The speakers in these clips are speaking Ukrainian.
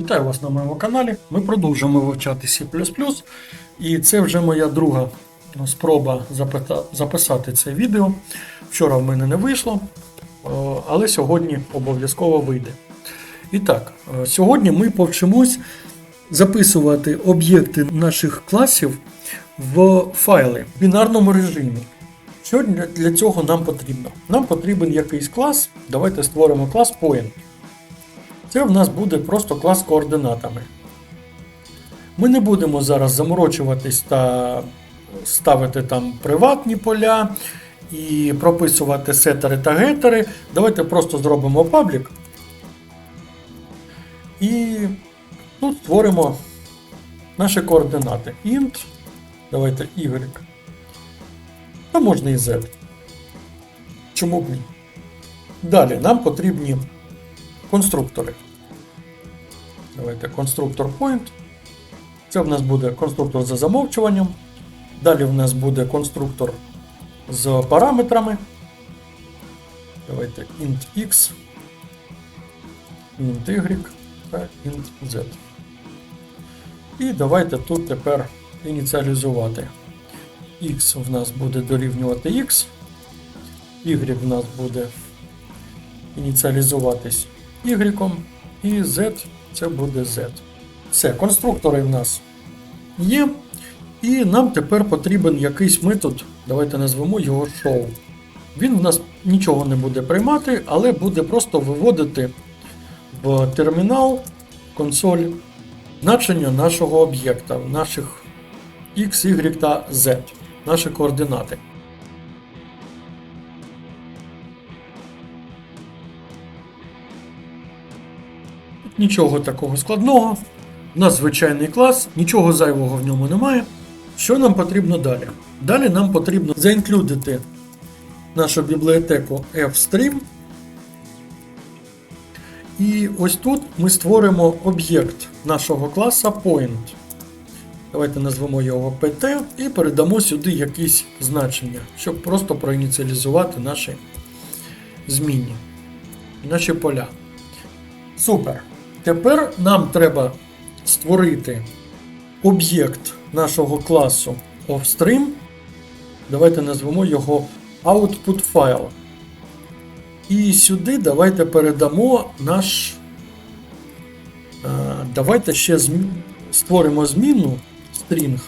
Вітаю вас на моєму каналі. Ми продовжуємо вивчати C. І це вже моя друга спроба записати це відео. Вчора в мене не вийшло, е, але сьогодні обов'язково вийде. І так, е, сьогодні ми повчимось записувати об'єкти наших класів в файли в бінарному режимі. Що для цього нам потрібно? Нам потрібен якийсь клас. Давайте створимо клас Point. Це в нас буде просто клас координатами. Ми не будемо зараз заморочуватись та ставити там приватні поля і прописувати сетери та гетери. Давайте просто зробимо паблік. І тут створимо наші координати. int, давайте y. А можна і z. Чому б ні? Далі нам потрібні конструктори. Давайте конструктор point. Це в нас буде конструктор за замовчуванням. Далі в нас буде конструктор з параметрами. Давайте int x, int y та int z. І давайте тут тепер ініціалізувати. x в нас буде дорівнювати x, y в нас буде ініціалізуватись y, і z це буде z. Все, конструктори в нас є. І нам тепер потрібен якийсь метод, давайте назвемо його show. Він в нас нічого не буде приймати, але буде просто виводити в термінал консоль значення нашого об'єкта, наших x, y та z, наші координати. Нічого такого складного. У нас звичайний клас, нічого зайвого в ньому немає. Що нам потрібно далі? Далі нам потрібно заінклюдити нашу бібліотеку FStream. І ось тут ми створимо об'єкт нашого класа Point. Давайте назвемо його PT і передамо сюди якісь значення, щоб просто проініціалізувати наші змінні, наші поля. Супер. Тепер нам треба створити об'єкт нашого класу offstream. Давайте назвемо його output file. І сюди давайте передамо наш. е, Давайте ще створимо зміну string,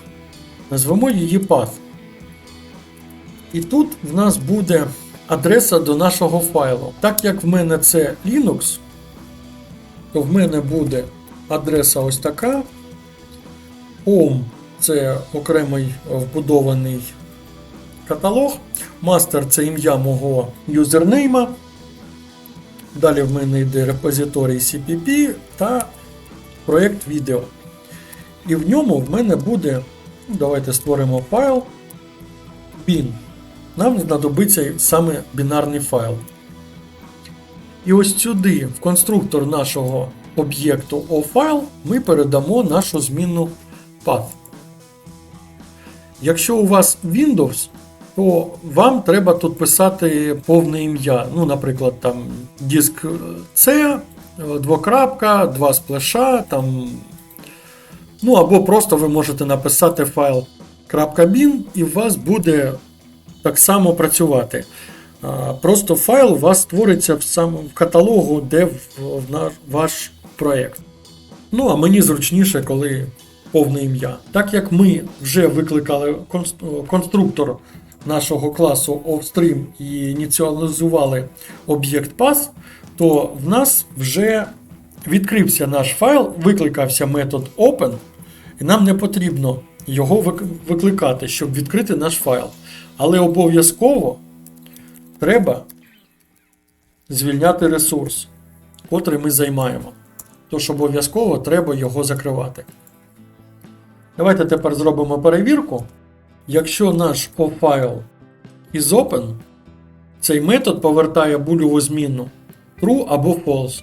назвемо її path. І тут в нас буде адреса до нашого файлу. Так як в мене це Linux, то в мене буде адреса ось така. Home це окремий вбудований каталог. Master це ім'я мого юзернейма. Далі в мене йде репозиторій CPP та проєкт відео. І в ньому в мене буде. Давайте створимо файл bin. Нам знадобиться саме бінарний файл. І ось сюди, в конструктор нашого об'єкту OFile, ми передамо нашу змінну path. Якщо у вас Windows, то вам треба тут писати повне ім'я. Ну, наприклад, там диск C, двокрапка, два сплеша, там. Ну, або просто ви можете написати файл .bin і у вас буде так само працювати. Просто файл у вас створиться в самому каталогу, де в ваш проєкт. Ну, а мені зручніше, коли повне ім'я. Так як ми вже викликали конструктор нашого класу offstream і ініціалізували об'єкт pass, то в нас вже відкрився наш файл, викликався метод open, і нам не потрібно його викликати, щоб відкрити наш файл. Але обов'язково треба звільняти ресурс, котрий ми займаємо. Тож обов'язково треба його закривати. Давайте тепер зробимо перевірку. Якщо наш is open, цей метод повертає бульову зміну true або false.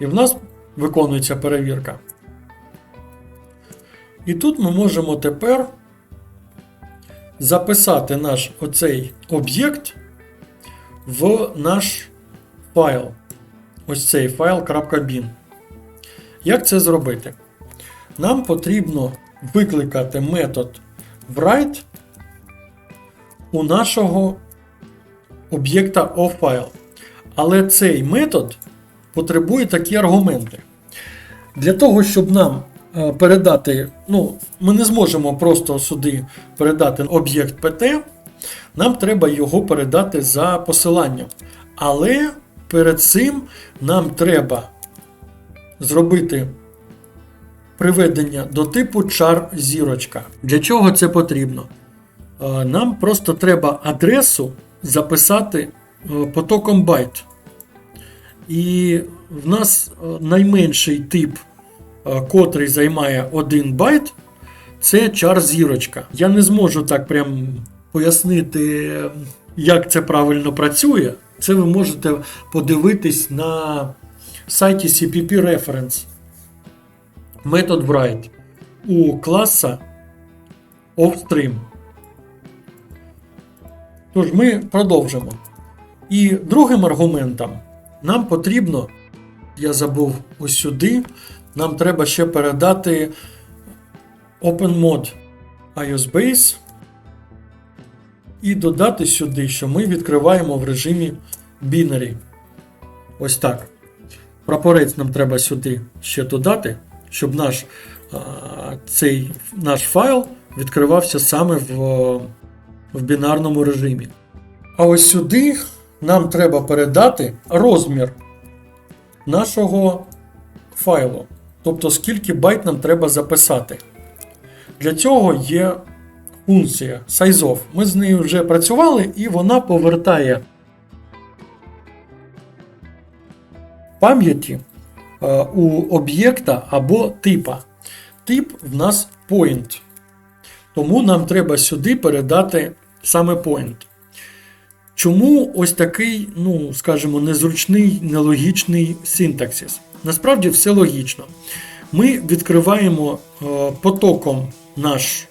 І в нас виконується перевірка. І тут ми можемо тепер записати наш оцей об'єкт в наш файл. Ось цей файл .bin. Як це зробити? Нам потрібно викликати метод write у нашого об'єкта OFFILE. Але цей метод потребує такі аргументи. Для того, щоб нам е, передати, ну, ми не зможемо просто сюди передати об'єкт PT, нам треба його передати за посиланням. Але перед цим нам треба зробити приведення до типу char зірочка. Для чого це потрібно? Е, Нам просто треба адресу записати е, потоком байт. І в нас е, найменший тип, котрий займає 1 байт, це char зірочка. Я не зможу так прям пояснити, як це правильно працює. Це ви можете подивитись на сайті CPP Reference. Метод write у класа offstream. Тож ми продовжимо. І другим аргументом нам потрібно, я забув ось сюди, нам треба ще передати OpenMod iOS Base і додати сюди, що ми відкриваємо в режимі Binary. Ось так. Прапорець нам треба сюди ще додати, щоб наш, цей наш файл відкривався саме в, в бінарному режимі. А ось сюди нам треба передати розмір нашого файлу. Тобто, скільки байт нам треба записати. Для цього є функція sizeof. Ми з нею вже працювали, і вона повертає пам'яті е, у об'єкта або типа. Тип в нас point. Тому нам треба сюди передати саме point. Чому ось такий, ну, скажімо, незручний, нелогічний синтаксис? Насправді все логічно. Ми відкриваємо е, потоком наш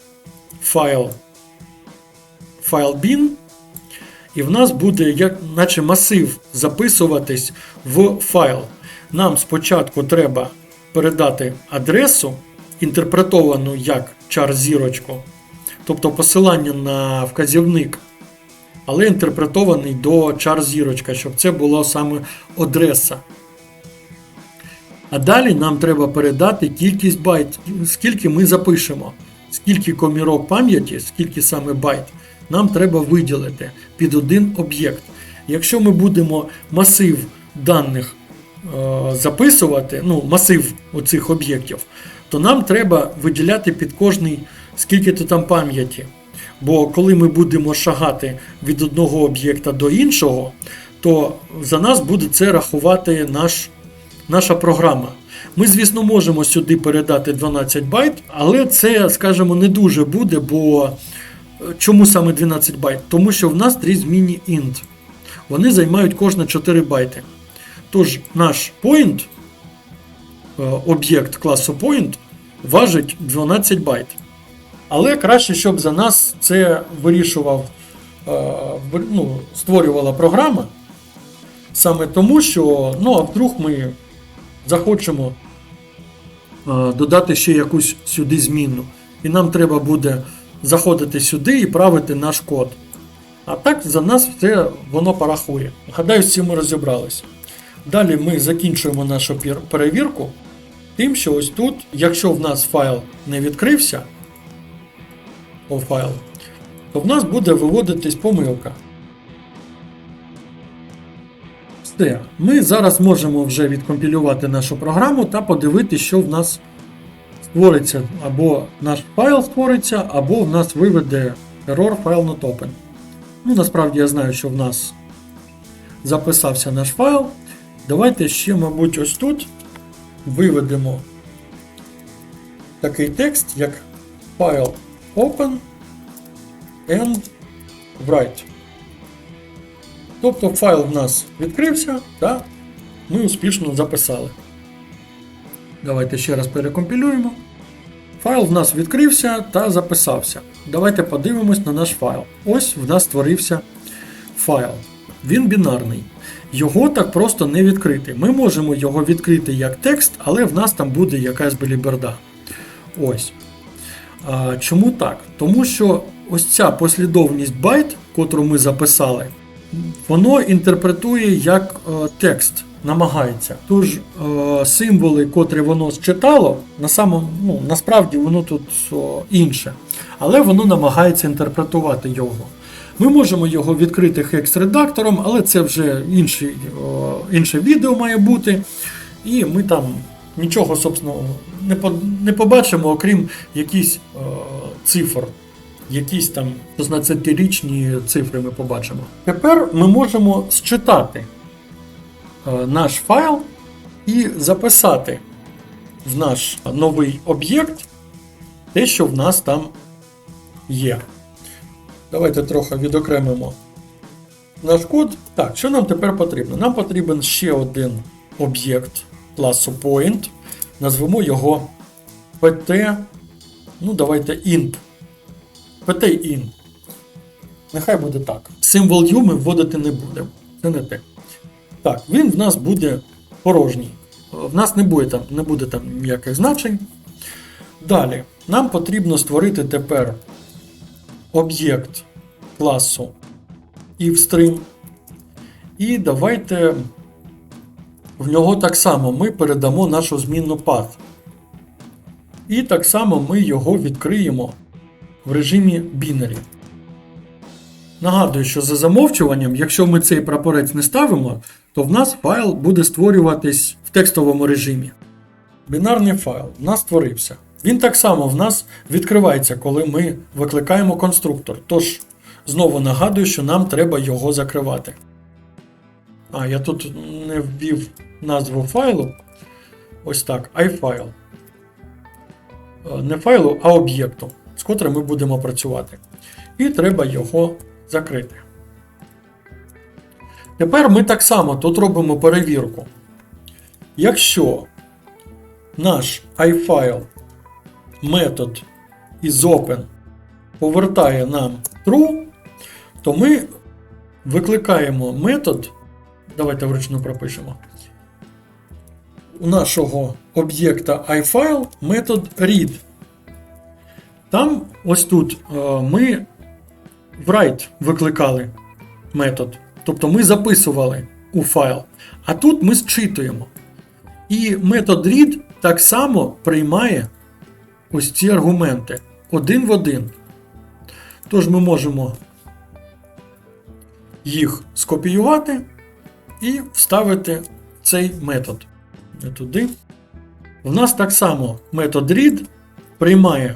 файл файл bin, і в нас буде як, наче масив записуватись в файл. Нам спочатку треба передати адресу, інтерпретовану як char зірочку, тобто посилання на вказівник, але інтерпретований до char зірочка, щоб це було саме адреса. А далі нам треба передати кількість байт, скільки ми запишемо, скільки комірок пам'яті, скільки саме байт, нам треба виділити під один об'єкт. Якщо ми будемо масив даних е, записувати, ну, масив оцих об'єктів, то нам треба виділяти під кожний, скільки то там пам'яті. Бо коли ми будемо шагати від одного об'єкта до іншого, то за нас буде це рахувати наш наша програма. Ми, звісно, можемо сюди передати 12 байт, але це, скажімо, не дуже буде, бо е, чому саме 12 байт? Тому що в нас три змінні int. Вони займають кожне 4 байти. Тож наш point, е, об'єкт класу point, важить 12 байт. Але краще, щоб за нас це вирішував, е, ну, створювала програма. Саме тому, що ну, а вдруг ми захочемо додати ще якусь сюди змінну. І нам треба буде заходити сюди і правити наш код. А так за нас все воно порахує. Гадаю, з цим ми розібралися. Далі ми закінчуємо нашу перевірку тим, що ось тут, якщо в нас файл не відкрився, то в нас буде виводитись помилка. Все, ми зараз можемо вже відкомпілювати нашу програму та подивитися, що в нас створиться, або наш файл створиться, або в нас виведе error file not open. Ну, насправді я знаю, що в нас записався наш файл. Давайте ще, мабуть, ось тут виведемо такий текст, як file open and write. Тобто файл в нас відкрився, та ми успішно записали. Давайте ще раз перекомпілюємо. Файл в нас відкрився та записався. Давайте подивимось на наш файл. Ось в нас створився файл. він бінарний. Його так просто не відкрити. Ми можемо його відкрити як текст, але в нас там буде якась беліберда. Ось. А, чому так? Тому що ось ця послідовність байт, котру ми записали, воно інтерпретує як е, текст, намагається. Тож е, символи, котрі воно считало, на самому, ну, насправді воно тут інше. Але воно намагається інтерпретувати його. Ми можемо його відкрити хекс-редактором, але це вже інший, о, інше відео має бути. І ми там нічого, собственно, не, по, не побачимо, окрім якісь цифр. Якісь там 16-річні цифри ми побачимо. Тепер ми можемо считати е, наш файл і записати в наш новий об'єкт те, що в нас там є. Давайте трохи відокремимо наш код. Так, що нам тепер потрібно? Нам потрібен ще один об'єкт класу point. Назвемо його pt. Ну, давайте int. Pt-in. Нехай буде так. Символ U ми вводити не будемо. Це не те. Так, він в нас буде порожній. В нас не буде там, не буде там ніяких значень. Далі, нам потрібно створити тепер об'єкт класу IvStream. І давайте в нього так само ми передамо нашу змінну path. І так само ми його відкриємо в режимі binary. Нагадую, що за замовчуванням, якщо ми цей прапорець не ставимо, то в нас файл буде створюватись в текстовому режимі. Бінарний файл в нас створився. Він так само в нас відкривається, коли ми викликаємо конструктор. Тож, знову нагадую, що нам треба його закривати. А, я тут не ввів назву файлу. Ось так, iFile. Е, Не файлу, а об'єкту, з котрим ми будемо працювати. І треба його закрити. Тепер ми так само тут робимо перевірку. Якщо наш iFile метод isOpen повертає нам true, то ми викликаємо метод. Давайте вручну пропишемо. У нашого об'єкта iFile метод read. Там ось тут е, ми write викликали метод. Тобто ми записували у файл. А тут ми зчитуємо. І метод read так само приймає ось ці аргументи один в один. Тож ми можемо їх скопіювати і вставити цей метод. Не туди. У нас так само метод read приймає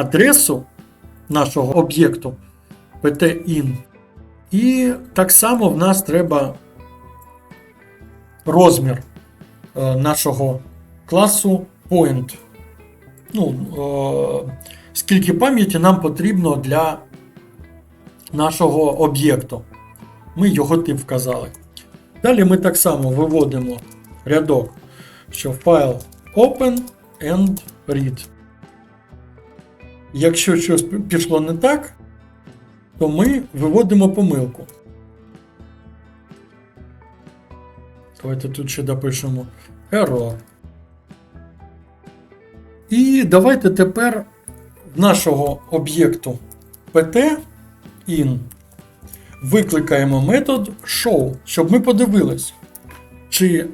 адресу нашого об'єкту pt-in. І так само в нас треба розмір е, нашого класу point. Ну, е, скільки пам'яті нам потрібно для нашого об'єкту. Ми його тип вказали. Далі ми так само виводимо рядок, що файл open and read. Якщо щось пішло не так, то ми виводимо помилку. Давайте тут ще допишемо error. І давайте тепер в нашого об'єкту pt-in викликаємо метод show, щоб ми подивились, чи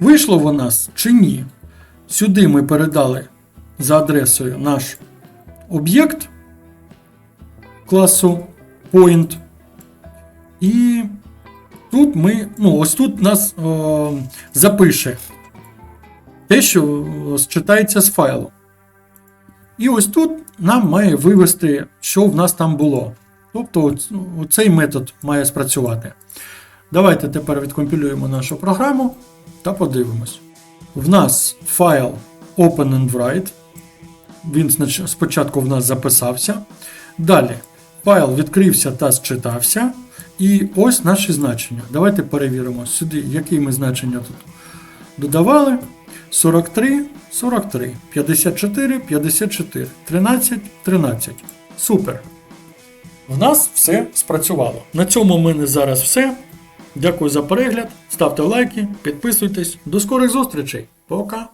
вийшло в нас, чи ні. Сюди ми передали за адресою наш об'єкт класу point. І тут ми, ну, ось тут нас о, запише те, що считається з файлу. І ось тут нам має вивести, що в нас там було. Тобто цей метод має спрацювати. Давайте тепер відкомпілюємо нашу програму та подивимось. В нас файл Open and Write. Він спочатку в нас записався. Далі файл відкрився та зчитався. І ось наші значення. Давайте перевіримо сюди, які ми значення тут додавали. 43, 43, 54, 54, 13, 13. Супер. В нас все спрацювало. На цьому в мене зараз все. Дякую за перегляд. Ставте лайки, підписуйтесь. До скорих зустрічей. Пока!